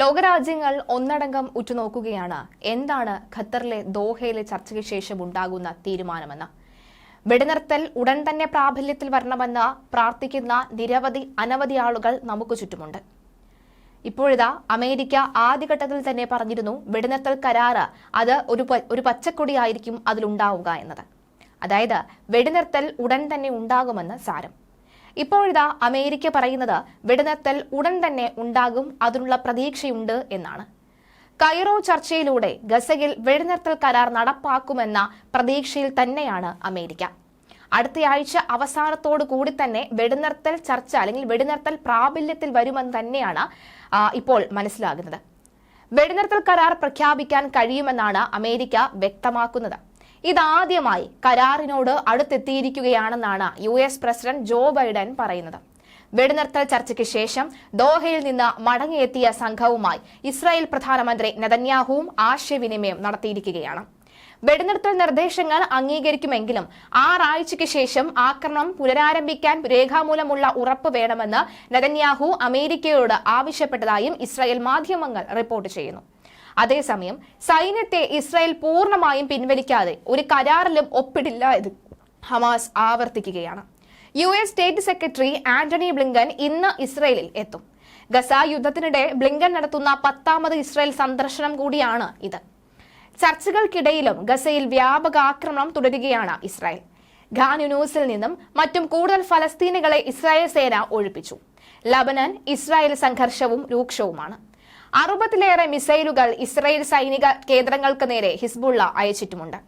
ലോകരാജ്യങ്ങൾ ഒന്നടങ്കം ഉറ്റുനോക്കുകയാണ്. എന്താണ് ഖത്തറിലെ ദോഹയിലെ ചർച്ചയ്ക്ക് ശേഷം ഉണ്ടാകുന്ന തീരുമാനമെന്ന്? വെടിനിർത്തൽ ഉടൻ തന്നെ പ്രാബല്യത്തിൽ വരണമെന്ന് പ്രാർത്ഥിക്കുന്ന നിരവധി അനവധി ആളുകൾ നമുക്ക് ചുറ്റുമുണ്ട്. ഇപ്പോഴിതാ അമേരിക്ക ആദ്യഘട്ടത്തിൽ തന്നെ പറഞ്ഞിരുന്നു വെടിനിർത്തൽ കരാറ് അത് ഒരു ഒരു പച്ചക്കൊടിയായിരിക്കും അതിലുണ്ടാവുക എന്നത്. അതായത് വെടിനിർത്തൽ ഉടൻ തന്നെ ഉണ്ടാകുമെന്ന് സാരം. ഇപ്പോഴിതാ അമേരിക്ക പറയുന്നത് വെടിനിർത്തൽ ഉടൻ തന്നെ ഉണ്ടാകും അതിനുള്ള പ്രതീക്ഷയുണ്ട് എന്നാണ്. കൈറോ ചർച്ചയിലൂടെ ഗസയിൽ വെടിനിർത്തൽ കരാർ നടപ്പാക്കുമെന്ന പ്രതീക്ഷയിൽ തന്നെയാണ് അമേരിക്ക. അടുത്തയാഴ്ച അവസാനത്തോടു കൂടി തന്നെ വെടിനിർത്തൽ ചർച്ച അല്ലെങ്കിൽ വെടിനിർത്തൽ പ്രാബല്യത്തിൽ വരുമെന്ന് തന്നെയാണ് ഇപ്പോൾ മനസ്സിലാകുന്നത്. വെടിനിർത്തൽ കരാർ പ്രഖ്യാപിക്കാൻ കഴിയുമെന്നാണ് അമേരിക്ക വ്യക്തമാക്കുന്നത്. ഇതാദ്യമായി കരാറിനോട് അടുത്തെത്തിയിരിക്കുകയാണെന്നാണ് U S president Joe Biden പറയുന്നത്. വെടിനിർത്തൽ ചർച്ചയ്ക്ക് ശേഷം ദോഹയിൽ നിന്ന് മടങ്ങിയെത്തിയ സംഘവുമായി ഇസ്രായേൽ പ്രധാനമന്ത്രി നെതന്യാഹുവും ആശയവിനിമയം നടത്തിയിരിക്കുകയാണ്. വെടിനിർത്തൽ നിർദ്ദേശങ്ങൾ അംഗീകരിക്കുമെങ്കിലും ആറാഴ്ചയ്ക്ക് ശേഷം ആക്രമണം പുനരാരംഭിക്കാൻ രേഖാമൂലമുള്ള ഉറപ്പ് വേണമെന്ന് നെതന്യാഹു അമേരിക്കയോട് ആവശ്യപ്പെട്ടതായും ഇസ്രായേൽ മാധ്യമങ്ങൾ റിപ്പോർട്ട് ചെയ്യുന്നു. അതേസമയം സൈന്യത്തെ ഇസ്രായേൽ പൂർണമായും പിൻവലിക്കാതെ ഒരു കരാറിലും ഒപ്പിടില്ല എന്ന് ഹമാസ് ആവർത്തിക്കുകയാണ്. U S state secretary Antony Blinken ഇന്ന് ഇസ്രയേലിൽ എത്തും. ഗസ യുദ്ധത്തിനിടെ ബ്ലിങ്കൻ നടത്തുന്ന പത്താമത് ഇസ്രായേൽ സന്ദർശനം കൂടിയാണ് ഇത്. ചർച്ചകൾക്കിടയിലും ഗസയിൽ വ്യാപക ആക്രമണം തുടരുകയാണ് ഇസ്രായേൽ. ഖാൻ യുനൂസിൽ നിന്നും മറ്റും കൂടുതൽ ഫലസ്തീനികളെ ഇസ്രായേൽ സേന ഒഴിപ്പിച്ചു. Lebanon Israel സംഘർഷവും രൂക്ഷവുമാണ്. അറുപതിലേറെ മിസൈലുകൾ ഇസ്രയേൽ സൈനിക കേന്ദ്രങ്ങൾക്ക് നേരെ ഹിസ്ബുള്ള അയച്ചിട്ടുമുണ്ട്.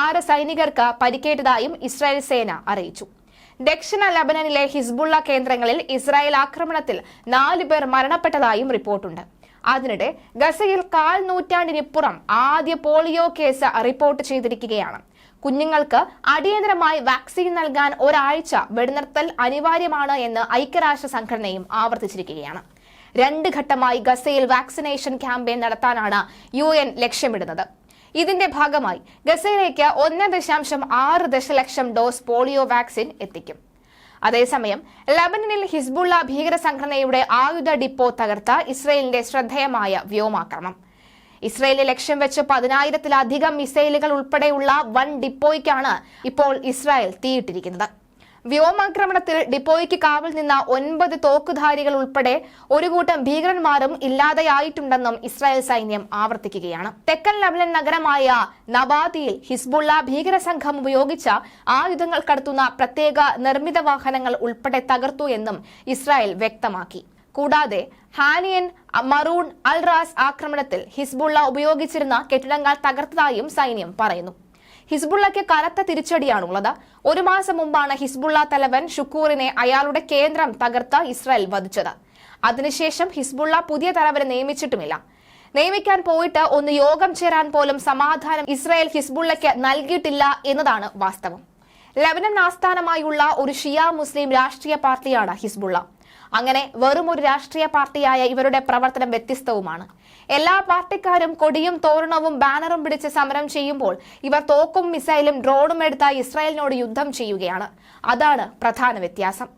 ആറ് സൈനികർക്ക് പരിക്കേറ്റതായും ഇസ്രായേൽ സേന അറിയിച്ചു. ദക്ഷിണ ലബനനിലെ ഹിസ്ബുള്ള കേന്ദ്രങ്ങളിൽ ഇസ്രായേൽ ആക്രമണത്തിൽ നാലു പേർ മരണപ്പെട്ടതായും റിപ്പോർട്ടുണ്ട്. അതിനിടെ ഗസയിൽ കാൽ നൂറ്റാണ്ടിനിപ്പുറം ആദ്യ പോളിയോ കേസ് റിപ്പോർട്ട് ചെയ്തിരിക്കുകയാണ്. കുഞ്ഞുങ്ങൾക്ക് അടിയന്തരമായി വാക്സിൻ നൽകാൻ ഒരാഴ്ച വെടിനിർത്തൽ അനിവാര്യമാണ് എന്ന് ഐക്യരാഷ്ട്ര സംഘടനയും ആവർത്തിച്ചിരിക്കുകയാണ്. രണ്ട് ഘട്ടമായി ഗസയിൽ വാക്സിനേഷൻ ക്യാമ്പയിൻ നടത്താനാണ് യു എൻ ലക്ഷ്യമിടുന്നത്. ഇതിന്റെ ഭാഗമായി ഗസയിലേക്ക് ഒന്ന് ദശാംശം ആറ് ദശലക്ഷം ഡോസ് പോളിയോ വാക്സിൻ എത്തിക്കും. അതേസമയം ലബനനിൽ ഹിസ്ബുള്ള ഭീകര സംഘടനയുടെ ആയുധ ഡിപ്പോ തകർത്ത ഇസ്രയേലിന്റെ ശ്രദ്ധേയമായ വ്യോമാക്രമണം ഇസ്രയേലിൽ ലക്ഷ്യം വെച്ച് പതിനായിരത്തിലധികം മിസൈലുകൾ ഉൾപ്പെടെയുള്ള വൺ ഡിപ്പോയ്ക്കാണ് ഇപ്പോൾ ഇസ്രായേൽ തീയിട്ടിരിക്കുന്നത്. വ്യോമാക്രമണത്തിൽ ഡിപ്പോയ്ക്ക് കാവൽ നിന്ന ഒൻപത് തോക്കുധാരികൾ ഉൾപ്പെടെ ഒരു കൂട്ടം ഭീകരന്മാരും ഇല്ലാതെയായിട്ടുണ്ടെന്നും ഇസ്രായേൽ സൈന്യം ആവർത്തിക്കുകയാണ്. തെക്കൻ ലബ്ലൻ നഗരമായ നബാദിയിൽ ഹിസ്ബുള്ള ഭീകര സംഘം ഉപയോഗിച്ച ആയുധങ്ങൾ കടത്തുന്ന പ്രത്യേക നിർമ്മിത വാഹനങ്ങൾ ഉൾപ്പെടെ തകർത്തു എന്നും ഇസ്രായേൽ വ്യക്തമാക്കി. കൂടാതെ ഹാനിയൻ മറൂൺ അൽറാസ് ആക്രമണത്തിൽ ഹിസ്ബുള്ള ഉപയോഗിച്ചിരുന്ന കെട്ടിടങ്ങൾ തകർത്തതായും സൈന്യം പറയുന്നു. ഹിസ്ബുള്ളയ്ക്ക് കനത്ത തിരിച്ചടിയാണുള്ളത്. ഒരു മാസം മുമ്പാണ് ഹിസ്ബുള്ള തലവൻ ഷുക്കൂറിനെ അയാളുടെ കേന്ദ്രം തകർത്ത ഇസ്രായേൽ വധിച്ചത്. അതിനുശേഷം ഹിസ്ബുള്ള പുതിയ തലവനെ നിയമിച്ചിട്ടുമില്ല. നിയമിക്കാൻ പോയിട്ട് ഒന്ന് യോഗം ചേരാൻ പോലും സമാധാനം ഇസ്രായേൽ ഹിസ്ബുള്ളയ്ക്ക് നൽകിയിട്ടില്ല എന്നതാണ് വാസ്തവം. ലബനൻ ആസ്ഥാനമായുള്ള ഒരു ഷിയ മുസ്ലിം രാഷ്ട്രീയ പാർട്ടിയാണ് ഹിസ്ബുള്ള. അങ്ങനെ വെറും ഒരു രാഷ്ട്രീയ പാർട്ടിയായ ഇവരുടെ പ്രവർത്തനം വ്യത്യസ്തവുമാണ്. എല്ലാ പാർട്ടിക്കാരും കൊടിയും തോരണവും ബാനറും പിടിച്ച് സമരം ചെയ്യുമ്പോൾ ഇവർ തോക്കും മിസൈലും ഡ്രോണും എടുത്ത ഇസ്രായേലിനോട് യുദ്ധം ചെയ്യുകയാണ്. അതാണ് പ്രധാന വ്യത്യാസം.